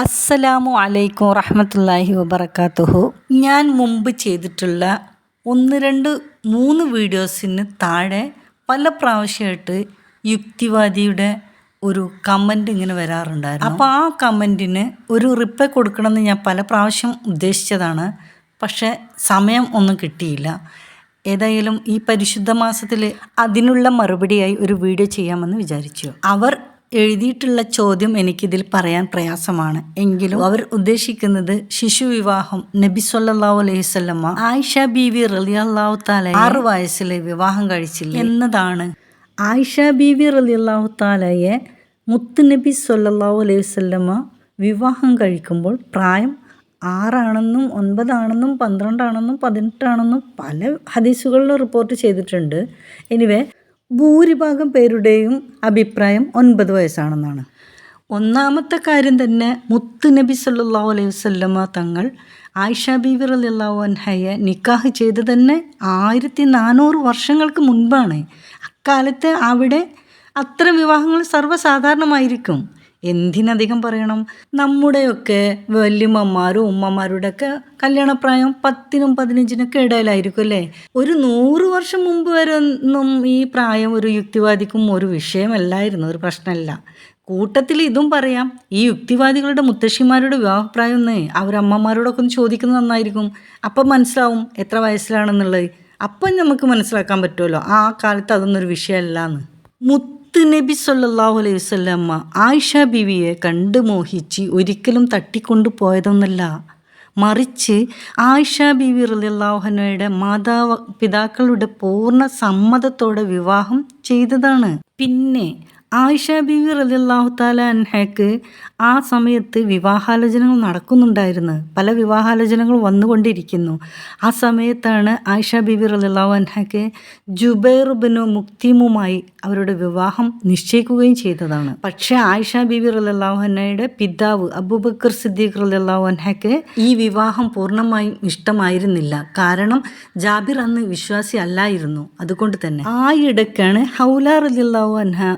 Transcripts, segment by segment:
അസ്സലാമു അലൈക്കും റഹമത്തല്ലാഹി വബർക്കാത്തുഹു ഞാൻ മുമ്പ് ചെയ്തിട്ടുള്ള ഒന്ന് രണ്ട് മൂന്ന് വീഡിയോസിന് താഴെ പല പ്രാവശ്യമായിട്ട് യുക്തിവാദിയുടെ ഒരു കമന്റ് ഇങ്ങനെ വരാറുണ്ടായിരുന്നു. അപ്പോൾ ആ കമന്റിന് ഒരു റിപ്ലൈ കൊടുക്കണമെന്ന് ഞാൻ പല പ്രാവശ്യം ഉദ്ദേശിച്ചതാണ്. പക്ഷേ സമയം ഒന്നും കിട്ടിയില്ല. ഏതായാലും ഈ പരിശുദ്ധ മാസത്തിൽ അതിനുള്ള മറുപടിയായി ഒരു വീഡിയോ ചെയ്യാമെന്ന് വിചാരിച്ചു. അവർ എഴുതിയിട്ടുള്ള ചോദ്യം എനിക്കിതിൽ പറയാൻ പ്രയാസമാണ്. എങ്കിലും അവർ ഉദ്ദേശിക്കുന്നത് ശിശു വിവാഹം നബി സല്ലല്ലാഹു അലൈഹി വസല്ലമ ആയിഷ ബീവി റളിയല്ലാഹു താല ആറ് വയസ്സിലെ വിവാഹം കഴിച്ചില്ല എന്നതാണ്. ആയിഷ ബീവി റളിയല്ലാഹു താലയെ മുത്ത് നബി സല്ലാഹു അലൈഹി വസല്ലമ വിവാഹം കഴിക്കുമ്പോൾ പ്രായം ആറാണെന്നും ഒൻപതാണെന്നും പന്ത്രണ്ടാണെന്നും പതിനെട്ടാണെന്നും പല ഹദീസുകളിലും റിപ്പോർട്ട് ചെയ്തിട്ടുണ്ട്. എനിവേ ഭൂരിഭാഗം പേരുടെയും അഭിപ്രായം ഒൻപത് വയസ്സാണെന്നാണ്. ഒന്നാമത്തെ കാര്യം തന്നെ മുത്ത് നബി സല്ലല്ലാഹു അലൈഹി വസല്ലമ തങ്ങൾ ആയിഷ ബീവർ അലിയല്ലാഹു അൻഹയെ നിക്കാഹ് ചെയ്ത് തന്നെ ആയിരത്തി നാനൂറ് വർഷങ്ങൾക്ക് മുൻപാണ്. അക്കാലത്ത് അവിടെ അത്തരം വിവാഹങ്ങൾ സർവസാധാരണമായിരിക്കും. എന്തിനധികം പറയണം? നമ്മുടെയൊക്കെ വല്യമ്മമാരും ഉമ്മമാരുടെ ഒക്കെ കല്യാണപ്രായം പത്തിനും പതിനഞ്ചിനൊക്കെ ഇടയിലായിരിക്കും അല്ലേ? ഒരു നൂറ് വർഷം മുമ്പ് വരെ ഒന്നും ഈ പ്രായം ഒരു യുക്തിവാദിക്കും ഒരു വിഷയമല്ലായിരുന്നു ഒരു പ്രശ്നമല്ല. കൂട്ടത്തിൽ ഇതും പറയാം ഈ യുക്തിവാദികളുടെ മുത്തശ്ശിമാരുടെ വിവാഹപ്രായം ഒന്ന് അവരമ്മമാരോടൊക്കെ ഒന്ന് ചോദിക്കുന്നത് നന്നായിരിക്കും. അപ്പം മനസ്സിലാവും എത്ര വയസ്സിലാണെന്നുള്ളത്. അപ്പം നമുക്ക് മനസ്സിലാക്കാൻ പറ്റുമല്ലോ ആ കാലത്ത് അതൊന്നൊരു വിഷയമല്ല എന്ന് മുത്ത് നബി സല്ലാഹു അലൈഹി വസ്ലമ്മ ആയിഷ ബിവിയെ കണ്ട് മോഹിച്ച് ഒരിക്കലും തട്ടിക്കൊണ്ടു പോയതൊന്നല്ല. മറിച്ച് ആയിഷ ബിവി റലിയല്ലാഹുനയുടെ മാതാവ് പിതാക്കളുടെ പൂർണ സമ്മതത്തോടെ വിവാഹം ചെയ്തതാണ്. പിന്നെ ആയിഷ ബിവി റളിയല്ലാഹു താല അൻഹയ്ക്ക് ആ സമയത്ത് വിവാഹാലോചനകൾ നടക്കുന്നുണ്ടായിരുന്നു. പല വിവാഹാലോചനകൾ വന്നുകൊണ്ടിരിക്കുന്നു. ആ സമയത്താണ് ആയിഷ ബിവി റളിയല്ലാഹു അൻഹയ്ക്ക് ജുബൈർ ബിനു മുക്തിമുമായി അവരുടെ വിവാഹം നിശ്ചയിക്കുകയും ചെയ്തതാണ്. പക്ഷേ ആയിഷ ബിവി റളിയല്ലാഹു അൻഹയുടെ പിതാവ് അബൂബക്കർ സിദ്ദീഖ് റളിയല്ലാഹു അൻഹയ്ക്ക് ഈ വിവാഹം പൂർണമായും ഇഷ്ടമായിരുന്നില്ല. കാരണം ജാബിർ അന്ന് വിശ്വാസി അല്ലായിരുന്നു. അതുകൊണ്ട് തന്നെ. ആ ഇടയ്ക്കാണ് ഹൗല റളിയല്ലാഹു അൻഹ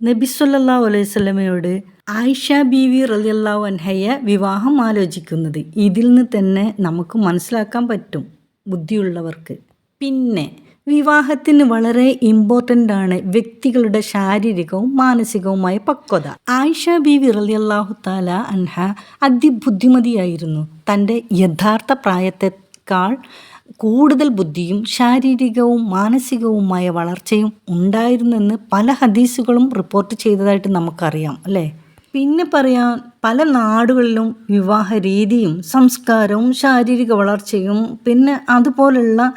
നബി സല്ലല്ലാഹു അലൈഹി സ്വലമയോട് ആയിഷ ബീവി റളിയല്ലാഹു അൻഹയെ വിവാഹം ആലോചിക്കുന്നത് ഇതിൽ നിന്ന് തന്നെ നമുക്ക് മനസ്സിലാക്കാൻ പറ്റും ബുദ്ധിയുള്ളവർക്ക്. പിന്നെ വിവാഹത്തിന് വളരെ ഇമ്പോർട്ടന്റ് ആണ് വ്യക്തികളുടെ ശാരീരികവും മാനസികവുമായ പക്വത. ആയിഷ ബി റളിയല്ലാഹു താല അൻഹ അതിബുദ്ധിമതിയായിരുന്നു. തന്റെ യഥാർത്ഥ പ്രായത്തെക്കാൾ കൂടുതൽ ബുദ്ധിയും ശാരീരികവും മാനസികവുമായ വളർച്ചയും ഉണ്ടായിരുന്നെന്ന് പല ഹദീസുകളും റിപ്പോർട്ട് ചെയ്തതായിട്ട് നമുക്കറിയാം അല്ലേ? പിന്നെ പറയാൻ പല നാടുകളിലും വിവാഹ രീതിയും സംസ്കാരവും ശാരീരിക വളർച്ചയും പിന്നെ അതുപോലുള്ള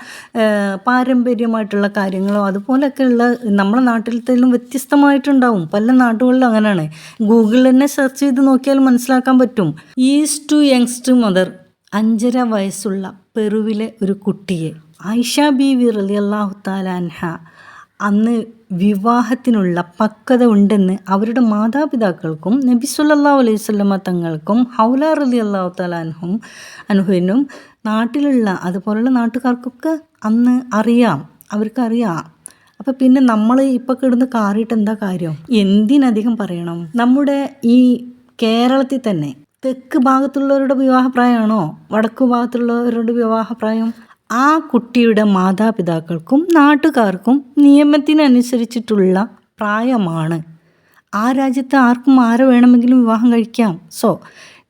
പാരമ്പര്യമായിട്ടുള്ള കാര്യങ്ങളും അതുപോലെയൊക്കെയുള്ള നമ്മുടെ നാട്ടിലത്തേലും വ്യത്യസ്തമായിട്ടുണ്ടാവും. പല നാടുകളിലും അങ്ങനെയാണ്. ഗൂഗിളിൽ തന്നെ സെർച്ച് ചെയ്ത് നോക്കിയാൽ മനസ്സിലാക്കാൻ പറ്റും. ഈസ്റ്റ് ടു യങ്സ്റ്റ് മദർ അഞ്ചര വയസ്സുള്ള പെറുവിലെ ഒരു കുട്ടിയെ. ആയിഷ ബീവി റളിയല്ലാഹു താലാൻഹ അന്ന് വിവാഹത്തിനുള്ള പക്വത ഉണ്ടെന്ന് അവരുടെ മാതാപിതാക്കൾക്കും നബി സുല്ലാ അലൈഹി വസല്ലമ തങ്ങൾക്കും ഹൗല റളിയല്ലാഹു താലാൻഹും അനുഹുവിനും നാട്ടിലുള്ള അതുപോലുള്ള നാട്ടുകാർക്കൊക്കെ അന്ന് അറിയാം. അവർക്കറിയാം. അപ്പം പിന്നെ നമ്മൾ ഇപ്പോൾ കിടന്ന് കാറിയിട്ട് എന്താ കാര്യം? എന്തിനധികം പറയണം? നമ്മുടെ ഈ കേരളത്തിൽ തന്നെ തെക്ക് ഭാഗത്തുള്ളവരുടെ വിവാഹപ്രായമാണോ? വടക്ക് ഭാഗത്തുള്ളവരുടെ വിവാഹപ്രായം? ആ കുട്ടിയുടെ മാതാപിതാക്കൾക്കും നാട്ടുകാർക്കും നിയമത്തിനനുസരിച്ചിട്ടുള്ള പ്രായമാണ്. ആ രാജ്യത്ത് ആർക്കും ആരെ വേണമെങ്കിലും വിവാഹം കഴിക്കാം. സോ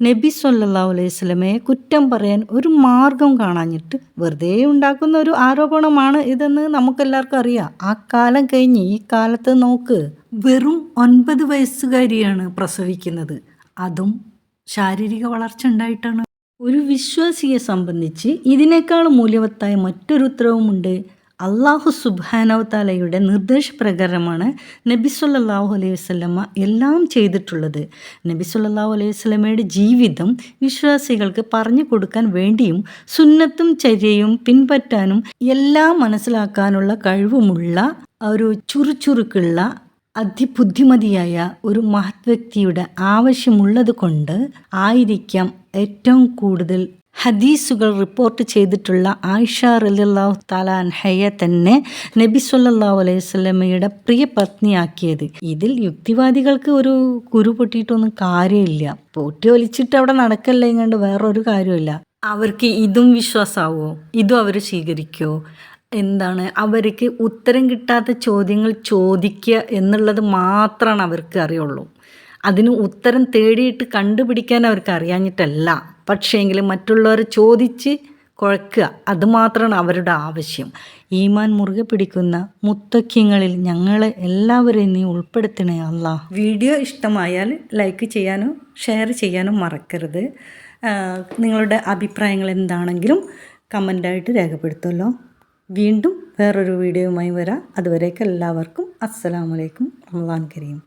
നബി സല്ലാ അലൈഹി കുറ്റം പറയാൻ ഒരു മാർഗം കാണാഞ്ഞിട്ട് വെറുതെ ഉണ്ടാക്കുന്ന ഒരു ആരോപണമാണ് ഇതെന്ന് നമുക്കെല്ലാവർക്കും അറിയാം. ആ കാലം കഴിഞ്ഞ് ഈ കാലത്ത് നോക്ക് വെറും ഒൻപത് വയസ്സുകാരിയാണ് പ്രസവിക്കുന്നത്. അതും ശാരീരിക വളർച്ച ഉണ്ടായിട്ടാണ്. ഒരു വിശ്വാസിയെ സംബന്ധിച്ച് ഇതിനേക്കാൾ മൂല്യവത്തായ മറ്റൊരു ഉത്തരവുമുണ്ട് അള്ളാഹു സുബാനവത്താലയുടെ നിർദ്ദേശപ്രകാരമാണ് നബി സല്ലാഹു അലൈഹി വസ്ലമ്മ എല്ലാം ചെയ്തിട്ടുള്ളത്. നബി സല്ലല്ലാഹു അലൈഹി വസ്ലമയുടെ ജീവിതം വിശ്വാസികൾക്ക് പറഞ്ഞു കൊടുക്കാൻ വേണ്ടിയും സുന്നത്തും ചര്യയും പിൻപറ്റാനും എല്ലാം മനസ്സിലാക്കാനുള്ള കഴിവുമുള്ള ഒരു ചുറുചുറുക്കുള്ള അതിബുദ്ധിമതിയായ ഒരു മഹത് വ്യക്തിയുടെ ആവശ്യമുള്ളത് കൊണ്ട് ആയിരിക്കാം ഏറ്റവും കൂടുതൽ ഹദീസുകൾ റിപ്പോർട്ട് ചെയ്തിട്ടുള്ള ആയിഷ റലിയല്ലാഹു താല തന്നെ നബി സല്ലാ അലൈഹി പ്രിയ പത്നിയാക്കിയത്. ഇതിൽ യുക്തിവാദികൾക്ക് ഒരു കുരു പൊട്ടിയിട്ടൊന്നും കാര്യമില്ല. പൊട്ടി ഒലിച്ചിട്ട് അവിടെ നടക്കല്ലേ കണ്ട് വേറൊരു കാര്യമില്ല അവർക്ക് ഇതും വിശ്വാസമാവോ ഇതും അവർ സ്വീകരിക്കുമോ എന്താണ്? അവർക്ക് ഉത്തരം കിട്ടാത്ത ചോദ്യങ്ങൾ ചോദിക്കുക എന്നുള്ളത് മാത്രമാണ് അവർക്ക് അറിയുള്ളൂ. അതിന് ഉത്തരം തേടിയിട്ട് കണ്ടുപിടിക്കാൻ അവർക്ക് അറിയാഞ്ഞിട്ടല്ല. പക്ഷേങ്കിൽ മറ്റുള്ളവർ ചോദിച്ച് കുഴക്കുക അതുമാത്രമാണ് അവരുടെ ആവശ്യം. ഈമാൻ മുറുകെ പിടിക്കുന്ന മുത്തക്യങ്ങളിൽ ഞങ്ങളെ എല്ലാവരെയും നീ ഉൾപ്പെടുത്തണേ അല്ല വീഡിയോ ഇഷ്ടമായാൽ ലൈക്ക് ചെയ്യാനും ഷെയർ ചെയ്യാനും മറക്കരുത്. നിങ്ങളുടെ അഭിപ്രായങ്ങൾ എന്താണെങ്കിലും കമന്റായിട്ട് രേഖപ്പെടുത്തുമല്ലോ. വീണ്ടും വേറൊരു വീഡിയോയുമായി വരാം. അതുവരേക്കും എല്ലാവർക്കും അസ്സലാമലൈക്കും റമദാൻ കരീം